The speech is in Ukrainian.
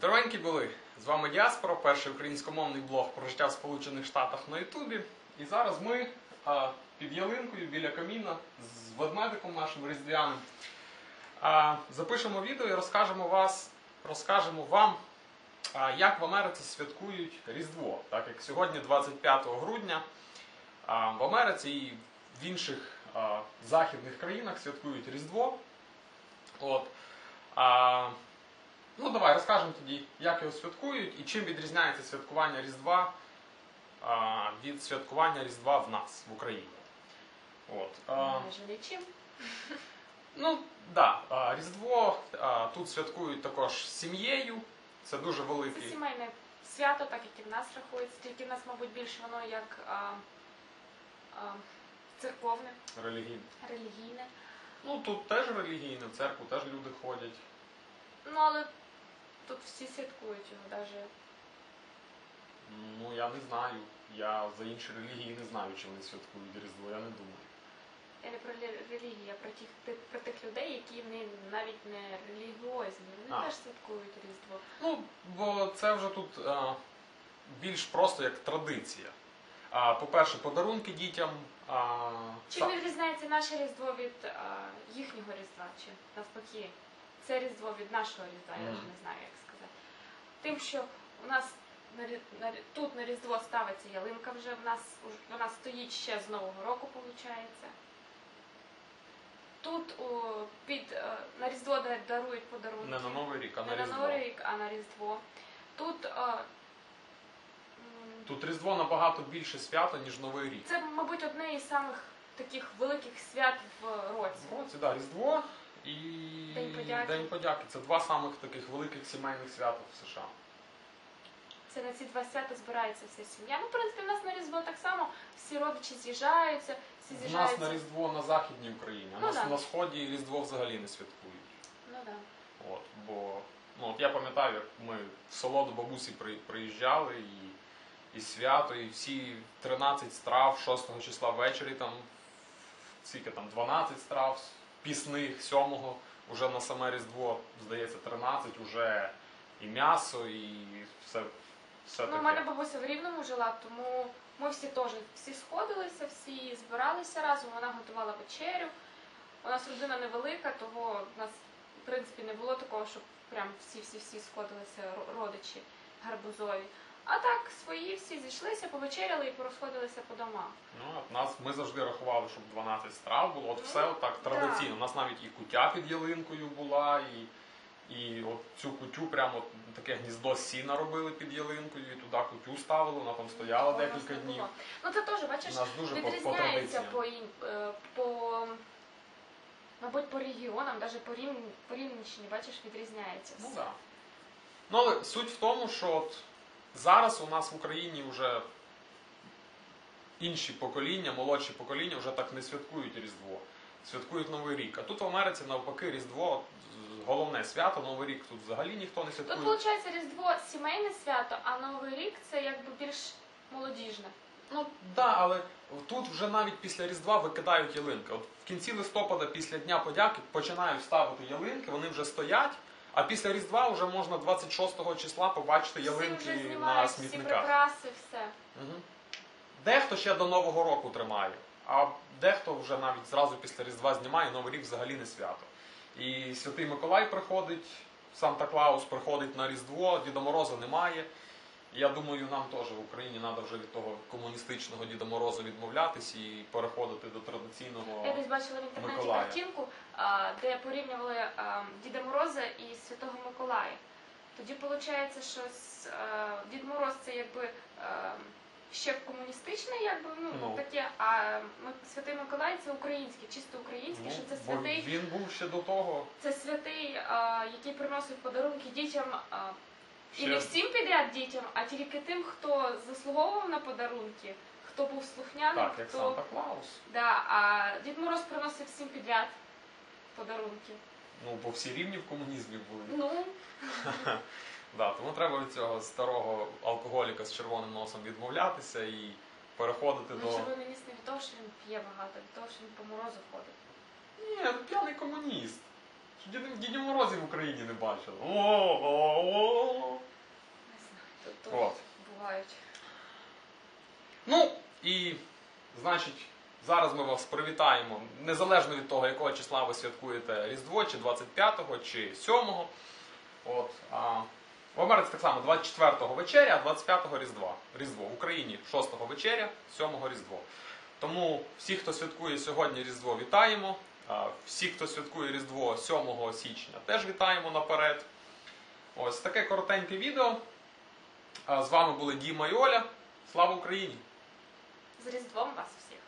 Здоровенькі були! З вами Діаспора, перший українськомовний блог про життя в Сполучених Штатах на Ютубі. І зараз ми а, під ялинкою біля каміна з ведмедиком нашим різдвяним а, запишемо відео і розкажемо вас, розкажемо вам, а, як в Америці святкують Різдво. Так як сьогодні, 25 грудня, а, в Америці і в інших а, західних країнах святкують Різдво. От. А, Ну, давай розкажемо тоді, як його святкують і чим відрізняється святкування Різдва а, від святкування Різдва в нас в Україні. От. А, нічим. ну, да, Різдво а, тут святкують також з сім'єю. Це дуже Це сімейне свято, так як і в нас рахується, тільки в нас, мабуть, більше воно як а, а, церковне, Релігійний. релігійне. Ну тут теж релігійне, в церкву теж люди ходять. Ну, але тут всі святкують його, навіть. Ну я не знаю. Я за інші релігії не знаю, чи вони святкують Різдво, я не думаю. Я не про лі- релігію, а про тих, про тих людей, які не, навіть не релігіозні. Вони А. теж святкують Різдво. Ну, бо це вже тут а, більш просто як традиція. А, по-перше, подарунки дітям. А, Чим са- відрізняється наше Різдво від а, їхнього Різдва? Чи навпаки? Це Різдво від нашого Різдва, я вже не знаю, як сказати. Тим, що у нас на, на, тут на Різдво ставиться ялинка вже, в нас вона стоїть ще з Нового року, виходить. Тут о, під, е, на Різдво дарують подарунки. не на Новий рік, а на Не Різдво. Новий рік, а на Різдво. Тут е, м, Тут Різдво набагато більше свято, ніж Новий рік. це, мабуть, одне із самих таких великих свят в році. В році, да, Різдво і День подяки. День подяки. Це два самих таких великих сімейних свята в США. Це на ці два свята збирається вся сім'я. Ну, в принципі, в нас на Різдво так само всі родичі з'їжджаються, всі У нас на Різдво на Західній Україні, а Ну, нас да. на Сході Різдво взагалі не святкують. Ну да. От, бо ну, от я пам'ятаю, як ми в село до бабусі при, приїжджали, і, і свято, і всі 13 страв 6 числа ввечері, там скільки там 12 страв пісних, 7 уже на саме Різдво, здається, 13, уже і м'ясо, і все, все Ну, у мене бабуся в Рівному жила, тому ми всі теж всі сходилися, всі збиралися разом. Вона готувала вечерю. У нас родина невелика, того в нас в принципі не було такого, щоб прям всі-всі-всі сходилися родичі гарбузові. А так, свої всі зійшлися, повечеряли і порозходилися по домах. Ну, от нас ми завжди рахували, щоб 12 страв було. От Ну, все так да. традиційно. У нас навіть і кутя під ялинкою була, і, і от цю кутю прямо таке гніздо сіна робили під ялинкою, і туди кутю ставили, вона там стояла Такого у нас декілька днів. було. Ну це теж, бачиш, нас дуже по, по відрізняється по, е, по, мабуть, по регіонам, навіть по, Рівн, по Рівненщині, бачиш, відрізняється. Ну все. да. Ну, але суть в тому, що от зараз у нас в Україні вже інші покоління, молодші покоління вже так не святкують Різдво. Святкують Новий рік. А тут в Америці навпаки Різдво головне свято, Новий рік тут взагалі ніхто не Тут святкує. виходить Різдво сімейне свято, а Новий рік це якби більш молодіжне. Ну да, але тут вже навіть після Різдва викидають ялинки. От в кінці листопада, після Дня подяки, починають ставити ялинки, вони вже стоять. А після Різдва вже можна 26 числа побачити Всі вже ялинки на знімають всі смітниках. прикраси, все. Угу. Дехто ще до Нового року тримає, а дехто вже навіть зразу після Різдва знімає, Новий рік взагалі не свято. І Святий Миколай приходить, Санта Клаус приходить на Різдво, Діда Мороза немає. Я думаю, нам теж в Україні треба вже від того комуністичного Діда Мороза відмовлятись і переходити до традиційного. Я десь бачила в інтернеті Миколая. картинку, де порівнювали Діда Мороза і Святого Миколая. Тоді виходить, що Дід Мороз це якби ще комуністичне, якби ну, Ну. таке, а Святий Миколай це українське, чисто українське, Ну, що це святий, він був ще до того. це святий, який приносить подарунки дітям. І не всім підряд дітям, а тільки тим, хто заслуговував на подарунки, хто був слухняним, Так, як хто Санта Клаус. Да, а Дід Мороз приносив всім підряд подарунки. Ну, бо всі рівні в комунізмі були. Ну, Да, тому треба від цього старого алкоголіка з червоним носом відмовлятися і переходити ну до. червоний ніс не від того, що він п'є багато, від того, що він по морозу ходить. Ні, ну, п'яний комуніст. Дідів Морозів в Україні не бачили. О-о-о. Не знаю, тут теж От. бувають. Ну і значить, зараз ми вас привітаємо, незалежно від того, якого числа ви святкуєте Різдво, чи 25-го, чи 7-го. От, а, в Америці так само 24-го вечеря, а 25-го Різдва. Різдво. В Україні 6-го вечеря, 7-го Різдво. Тому всі, хто святкує сьогодні Різдво, вітаємо. Всі, хто святкує Різдво 7 січня, теж вітаємо наперед. Ось таке коротеньке відео. З вами були Діма і Оля. Слава Україні! З Різдвом вас всіх.